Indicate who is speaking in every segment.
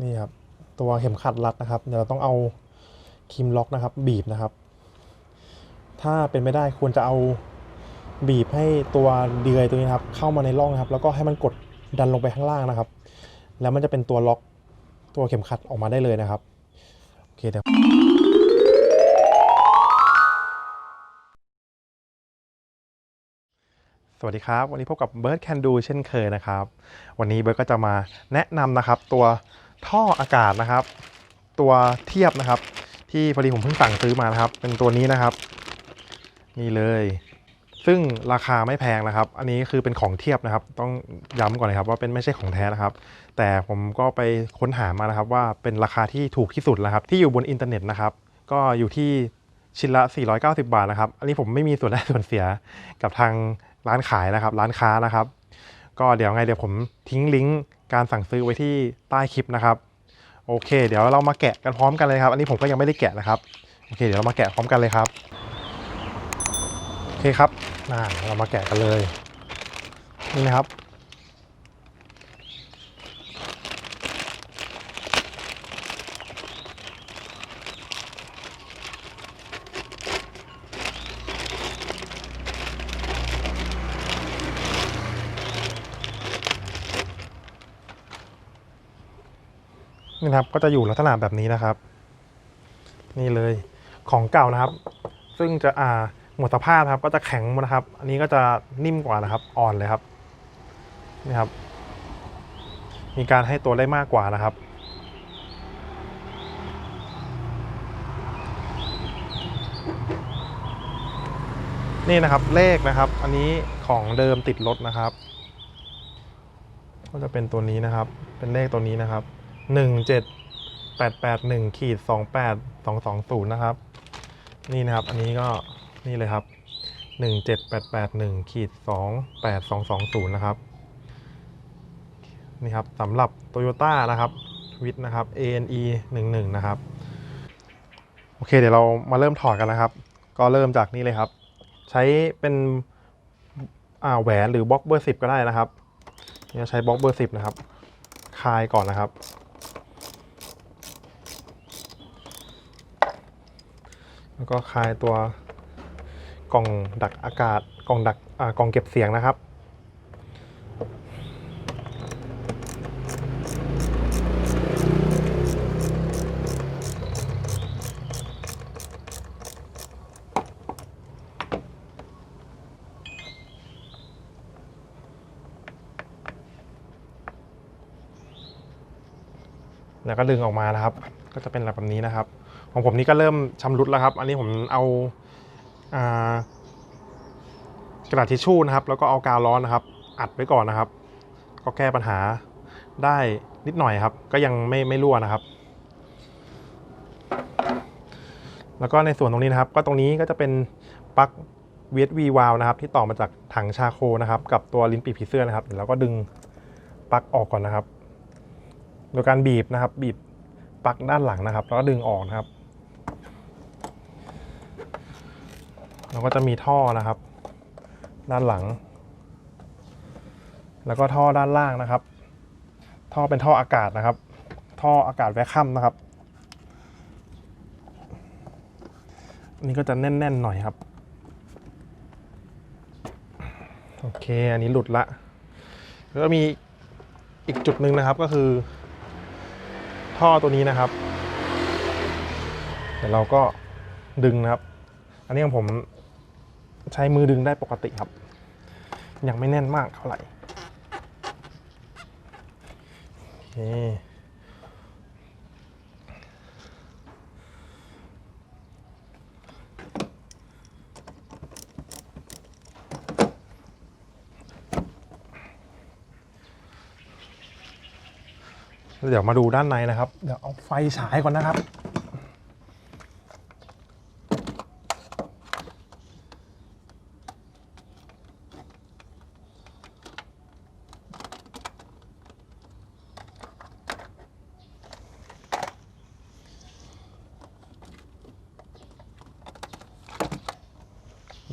Speaker 1: นี่ครับตัวเข็มขัดรัดนะครับ เดี๋ยวเราต้องเอาครีมล็อกนะครับ บีบนะครับ ถ้าเป็นไม่ได้ควรจะเอาบีบให้ตัวเดือยตัวนี้นครับ เข้ามาในร่องนะครับ แล้วก็ให้มันกดดันลงไปข้างล่างนะครับ แล้วมันจะเป็นตัวล็อกตัวเข็มขัดออกมาได้เลยนะครับโอเคเดี๋ยวสวัสดีครับ วันนี้พบกับ Bird Can Do เช่นเคยนะครับ วันนี้เบิร์ดก็จะมาแนะนำนะครับ ตัว ท่ออากาศนะครับ ตัวเทียบนะครับ ที่พอดีผมเพิ่งสั่งซื้อมานะครับ เป็นตัวนี้นะครับ นี่เลย ซึ่งราคาไม่แพงนะครับ อันนี้คือเป็นของเทียบนะครับ ต้องย้ำก่อนเลยครับ ว่าเป็นไม่ใช่ของแท้นะครับ แต่ผมก็ไปค้นหามานะครับ ว่าเป็นราคาที่ถูกที่สุดแล้วครับ ที่อยู่บนอินเทอร์เน็ตนะครับ ก็อยู่ที่ชิ้นละ 490 บาทนะครับ อันนี้ผมไม่มีส่วนได้ส่วนเสียกับทางร้านขายนะครับ ร้านค้านะครับ ก็เดี๋ยวไงเดี๋ยวผมทิ้งลิงก์การสั่งซื้อไว้ที่ใต้คลิปนะครับ โอเค เดี๋ยวเรามาแกะกันพร้อมกันเลยครับ อันนี้ผมก็ยังไม่ได้แกะนะครับ โอเค เดี๋ยวเรามาแกะพร้อมกันเลยครับ โอเคครับน่าเรามาแกะกันเลย นี่นะครับ นี่ครับก็จะอยู่ลักษณะแบบนี้นะครับ นี่เลยของเก่านะครับ ซึ่งจะอ่าหมดสภาพครับ ก็จะแข็งหมดนะครับ อันนี้ก็จะนิ่มกว่านะครับ อ่อนเลยครับนี่ครับ มีการให้ตัวได้มากกว่านะครับนี่นะครับเลขนะครับ อันนี้ของเดิมติดรถนะครับ ก็จะเป็นตัวนี้นะครับ เป็นเลขตัวนี้นะครับ หนึ่งเจ็ดแปดแปดหนึ่งขีดสองแปดสองสองศูนย์นะครับ นี่นะครับ อันนี้ก็นี่เลยครับหนึ่งเจ็ดแปดแปดหนึ่งขีดสองแปดสองสองศูนย์นะครับ นี่ครับสำหรับ Toyota นะครับวิทนะครับ ANE 11 นะครับ โอเค เดี๋ยวเรามาเริ่มถอดกันนะครับ ก็เริ่มจากนี่เลยครับ ใช้เป็นแหวนหรือบล็อกเบอร์สิบก็ได้นะครับเนี่ยใช้บล็อกเบอร์สิบนะครับ คลายก่อนนะครับ แล้วก็คลายตัวกล่องดักอากาศกล่องดักกล่องเก็บเสียงนะครับ แล้วก็ดึงออกมานะครับ ก็จะเป็นแบบนี้นะครับ ของผมนี่ก็เริ่มชำรุดแล้วครับ อันนี้ผมเอาอากระดาษทิชชู่นะครับ แล้วก็เอากาวร้อนนะครับ อัดไว้ก่อนนะครับ ก็แก้ปัญหาได้นิดหน่อยครับ ก็ยังไม่ไม่รั่วนะครับ แล้วก็ในส่วนตรงนี้นะครับ ก็ตรงนี้ก็จะเป็นปลั๊ก VSV valve นะครับ ที่ต่อมาจากถังชาโคนะครับ กับตัวลิ้นปีกผีเสื้อนะครับเดี๋ยวเราก็ดึงปลั๊กออกก่อนนะครับ โดยการบีบนะครับ บีบปลั๊กด้านหลังนะครับ แล้วก็ดึงออกนะครับ แล้วก็จะมีท่อนะครับ ด้านหลัง แล้วก็ท่อด้านล่างนะครับ ท่อเป็นท่ออากาศนะครับ ท่ออากาศแวคคัมนะครับนนี้ก็จะแน่นๆหน่อยครับ โอเค อันนี้หลุดละแล้วก็มีอีกจุดหนึ่งนะครับก็คือ ท่อตัวนี้นะครับ เดี๋ยวเราก็ดึงนะครับ อันนี้ของผม ใช้มือดึงได้ปกติครับ ยังไม่แน่นมากเท่าไหร่เดี๋ยวมาดูด้านในนะครับ เดี๋ยวเอาไฟฉายก่อนนะครับ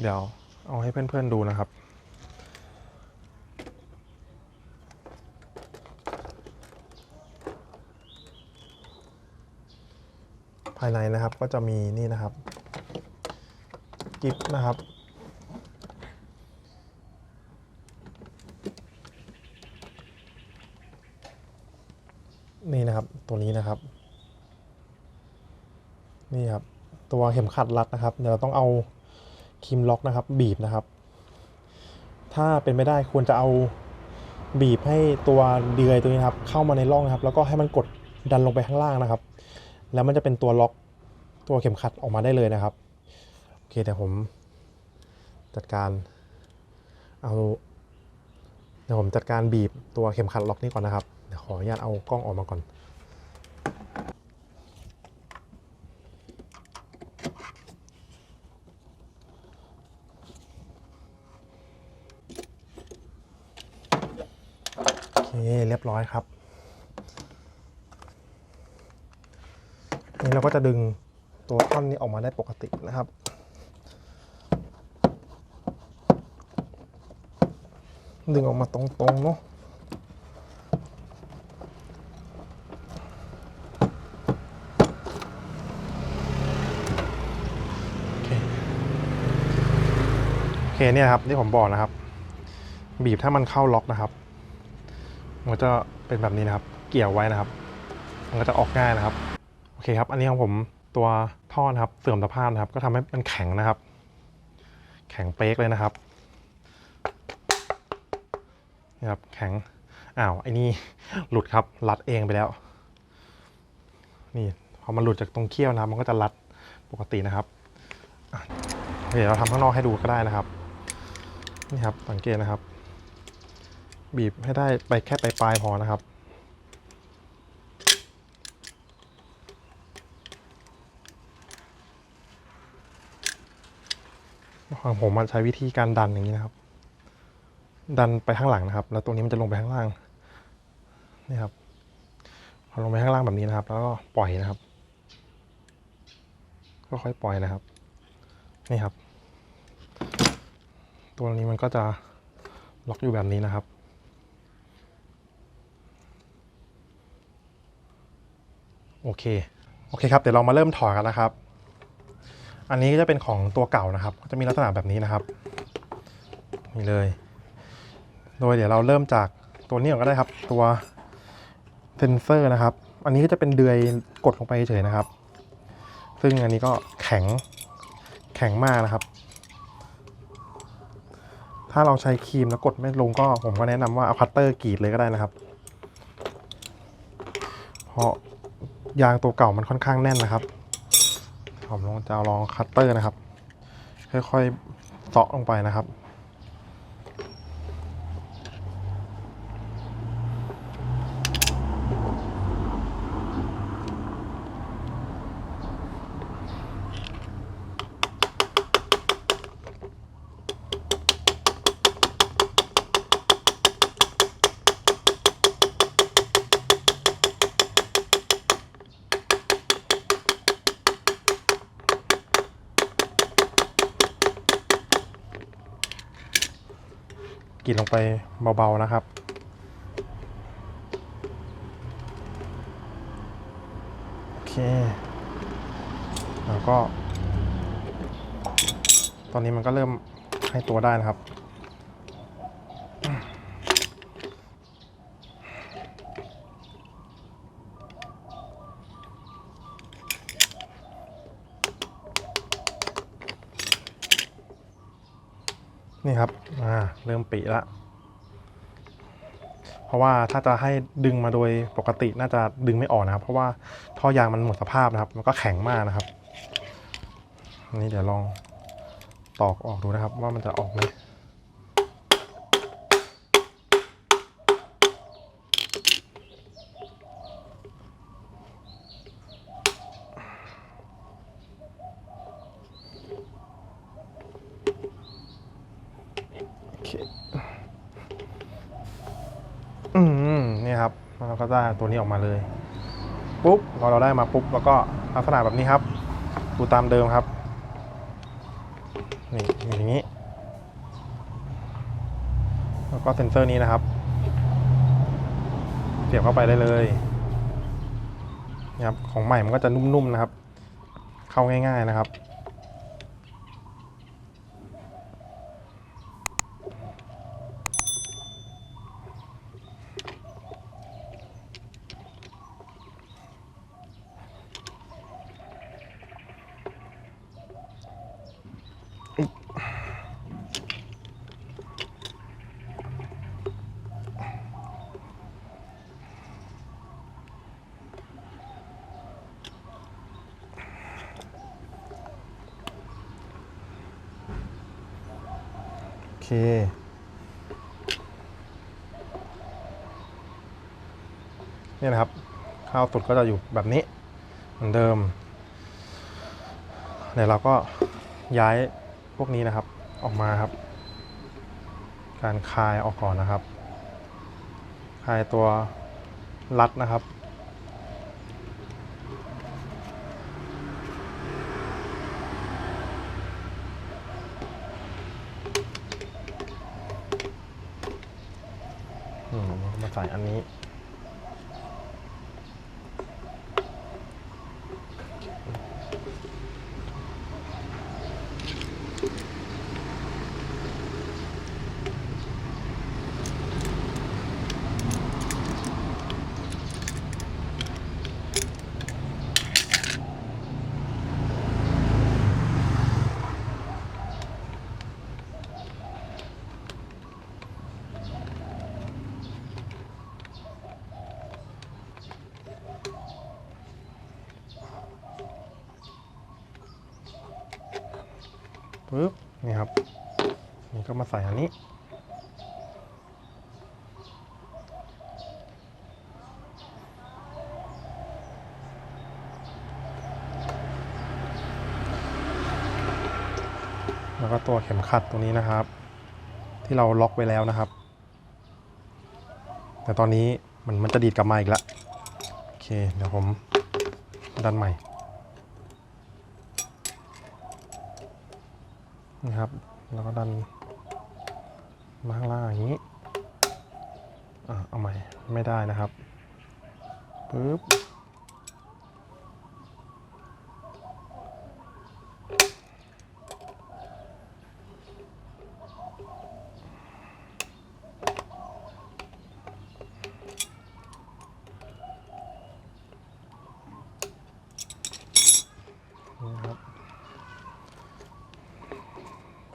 Speaker 1: เดี๋ยว เพื่อนๆดูนะครับ ภายในนะครับก็จะมีนี่นะครับกิฟนะครับ นี่นะครับตัวนี้นะครับ นี่ครับ ตัวเข็มขัดรัดนะครับ เดี๋ยวเราต้องเอาครีมล็อกนะครับ บีบนะครับ ถ้าเป็นไม่ได้ควรจะเอาบีบให้ตัวเดือยตัวนี้นครับ เข้ามาในร่องนะครับ แล้วก็ให้มันกดดันลงไปข้างล่างนะครับ แล้วมันจะเป็นตัวล็อกตัวเข็มขัดออกมาได้เลยนะครับโอเคเดี๋ยวผมจัดการเอาเดี๋ยวผมจัดการบีบตัวเข็มขัดล็อกนี้ก่อนนะครับเดี๋ยวขออนุญาตเอากล้องออกมาก่อน เรียบร้อยครับ นี่เราก็จะดึงตัวท่อนนี้ออกมาได้ปกตินะครับ ดึงออกมาตรงๆเนาะโอเคเนี่ยครับที่ผมบอกนะครับ บีบถ้ามันเข้าล็อกนะครับ มันก็จะเป็นแบบนี้นะครับ เกี่ยวไว้นะครับ มันก็จะออกง่ายนะครับ โอเคครับ อันนี้ของผมตัวท่อนะครับ เสื่อมสภาพนะครับ ก็ทำให้มันแข็งนะครับ แข็งเป๊กเลยนะครับนี่ครับแข็ง อ้าวไอ้นี่หลุดครับ รัดเองไปแล้ว นี่พอมันหลุดจากตรงเขี้ยวนะครับมันก็จะรัดปกตินะครับอะโอเคเราทำข้างนอกให้ดูก็ได้นะครับ นี่ครับ สังเกตนะครับ บีบให้ได้ไปแค่ปลายๆพอนะครับของผมมันใช้วิธีการดันอย่างนี้นะครับ ดันไปข้างหลังนะครับ แล้วตัวนี้มันจะลงไปข้างล่างนี่ครับพอลงไปข้างล่างแบบนี้นะครับ แล้วก็ปล่อยนะครับก็ค่อยปล่อยนะครับ นี่ครับ ตัวนี้มันก็จะล็อกอยู่แบบนี้นะครับ โอเค โอเคครับ เดี๋ยวเรามาเริ่มถอดกันนะครับ อันนี้ก็จะเป็นของตัวเก่านะครับ ก็จะมีลักษณะแบบนี้นะครับ นี่เลย โดยเดี๋ยวเราเริ่มจากตัวนี้ก่อนก็ได้ครับ ตัวเซนเซอร์นะครับ อันนี้ก็จะเป็นเดือยกดลงไปเฉยนะครับ ซึ่งอันนี้ก็แข็ง แข็งมากนะครับ ถ้าเราใช้ครีมแล้วกดไม่ลงก็ผมก็แนะนำว่าเอาคัตเตอร์กรีดเลยก็ได้นะครับ เพราะ ยางตัวเก่ามันค่อนข้างแน่นนะครับ ผมลองจะลองคัตเตอร์นะครับ ค่อยๆเตาะลงไปนะครับ รีดลงไปเบาๆนะครับ โอเค แล้วก็ ตอนนี้มันก็เริ่มให้ตัวได้นะครับนี่ครับ ปีละ เพราะว่าถ้าจะให้ดึงมาโดยปกติน่าจะดึงไม่ออกนะครับ เพราะว่าท่อยางมันหมดสภาพนะครับ มันก็แข็งมากนะครับนี่เดี๋ยวลองตอกออกดูนะครับ ว่ามันจะออกไหมโอเค อืมนี่ครับเราก็ ได้ตัวนี้ออกมาเลยปุ๊บพอเราได้มาปุ๊บแล้วก็ลักษณะแบบนี้ครับ ดูตามเดิมครับ นี่อย่างนี้ แล้วก็เซ็นเซอร์นี้นะครับ เสียบเข้าไปได้เลยนี่ครับของใหม่มันก็จะนุ่มๆนะครับ เข้าง่าย ๆนะครับ เคนี่ยนะครับ ข้าวสุดก็จะอยู่แบบนี้ เหมือนเดิม เดี๋ยวเราก็ย้ายพวกนี้นะครับ ออกมาครับ การคลายออกก่อนนะครับ คลายตัวรัดนะครับ อืมมาใส่อันนี้ ปึ๊บนี่ครับนี่ก็มาใส่อันนี้ แล้วก็ตัวเข็มขัดตรงนี้นะครับ ที่เราล็อกไว้แล้วนะครับ แต่ตอนนี้มันมันจะดีดกลับมาอีกล้วโอเค เดี๋ยวผมดันใหม่ นะครับแล้วก็ดันมาข้างล่างอย่างนี้อะเอาใหม่ไม่ได้นะครับปึ๊บ นี่ครับ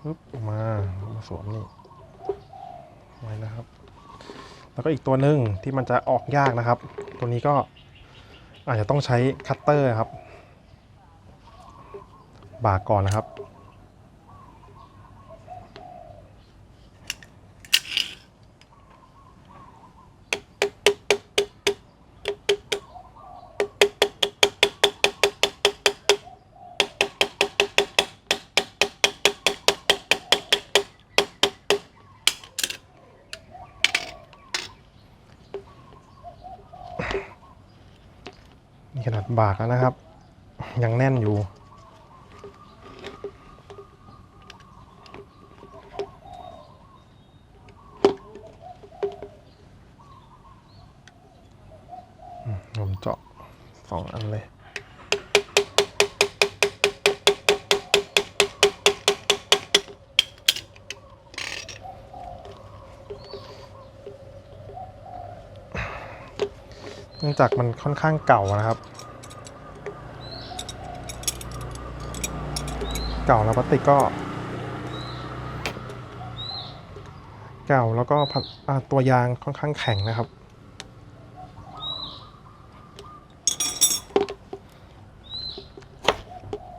Speaker 1: ปึ๊บออกมามาสวมนี่ไว้นะครับ แล้วก็อีกตัวหนึ่งที่มันจะออกยากนะครับ ตัวนี้ก็อาจจะต้องใช้คัตเตอร์ครับ บากก่อนนะครับ บากแล้วนะครับ ยังแน่นอยู่ผมเจาะสองอันเลยเนื่องจากมันค่อนข้างเก่านะครับ เก่าแล้วพลาสติกก็เก่าแล้วก็ตัวยางค่อนข้างแข็งนะครับ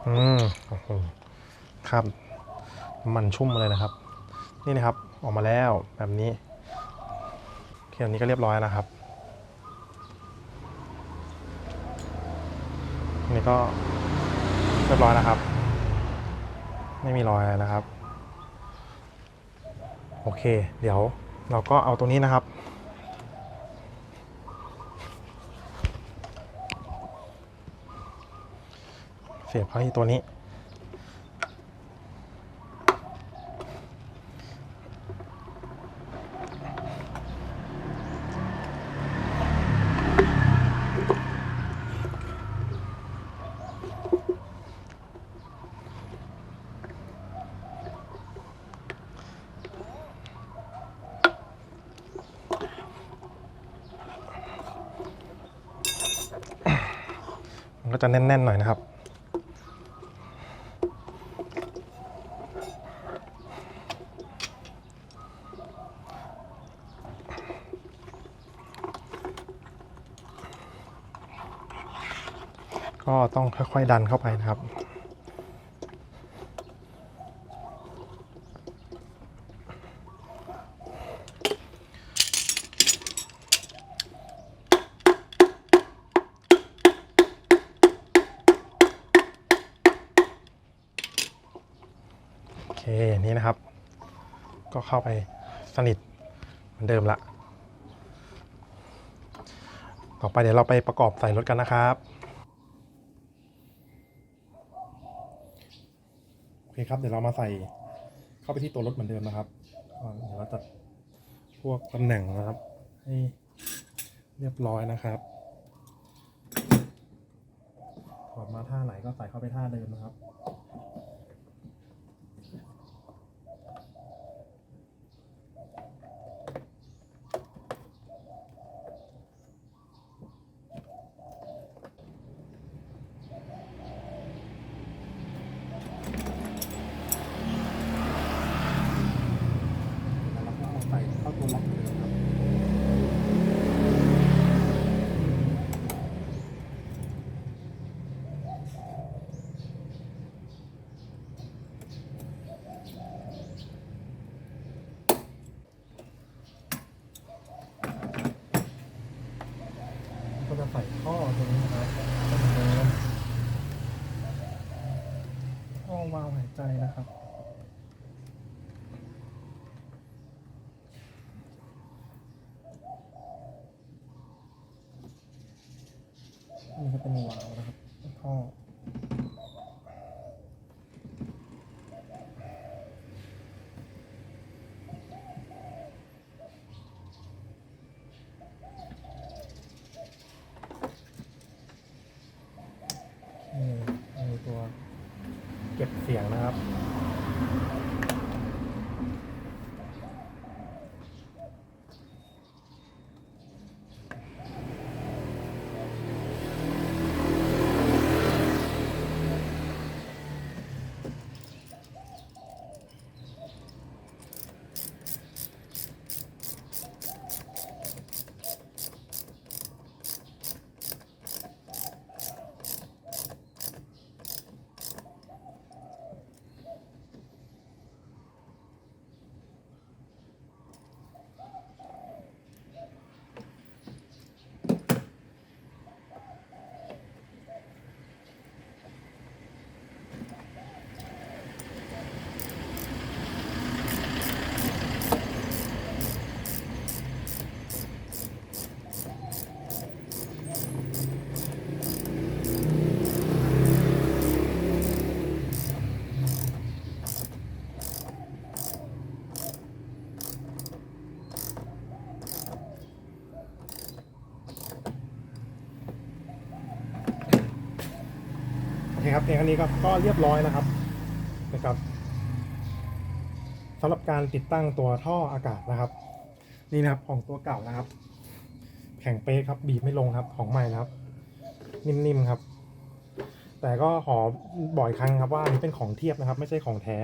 Speaker 1: อืมโอ้โหครับ มันชุ่มเลยนะครับ นี่นะครับ ออกมาแล้วแบบนี้เคอันนี้ก็เรียบร้อยนะครับ นี่ก็เรียบร้อยนะครับ ไม่มีรอยอะไรนะครับ โอเค เดี๋ยวเราก็เอาตรงนี้นะครับ เสียบเข้าที่ตัวนี้ ก็จะแน่นๆหน่อยนะครับ ก็ต้องค่อยๆดันเข้าไปนะครับ เข้าไปสนิทเหมือนเดิมละ ต่อไปเดี๋ยวเราไปประกอบใส่รถกันนะครับโอเคครับเดี๋ยวเรามาใส่เข้าไปที่ตัวรถเหมือนเดิมนะครับเดี๋ยวเราจัดพวกตำแหน่งนะครับ ให้เรียบร้อยนะครับถอดมาท่าไหนก็ใส่เข้าไปท่าเดิมนะครับ โอเคครับเพียงแค่นี้ก็ก็เรียบร้อยนะครับนะครับสำหรับการติดตั้งตัวท่ออากาศนะครับ นี่นะครับของตัวเก่านะครับ แข็งเป๊ะครับบีบไม่ลงครับของใหม่นะครับ นิ่มๆครับ แต่ก็ขอบ่อยครั้งครับว่าอันนี้เป็นของเทียบนะครับ ไม่ใช่ของแท้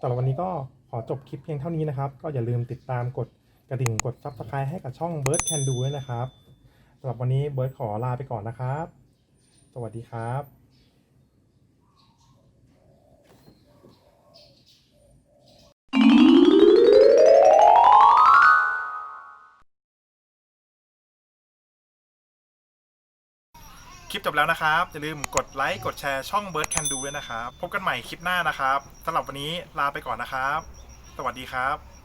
Speaker 1: สำหรับวันนี้ก็ขอจบคลิปเพียงเท่านี้นะครับ ก็อย่าลืมติดตามกดกระดิ่งกด Subscribe ให้กับช่อง Bird Can Do ด้วยนะครับสำหรับวันนี้เบิร์ดขอลาไปก่อนนะครับ สวัสดีครับคลิปจบแล้วนะครับ อย่าลืมกดไลค์ กดแชร์ช่อง Bird Can Do ด้วยนะครับ พบกันใหม่คลิปหน้านะครับสำหรับวันนี้ลาไปก่อนนะครับ สวัสดีครับ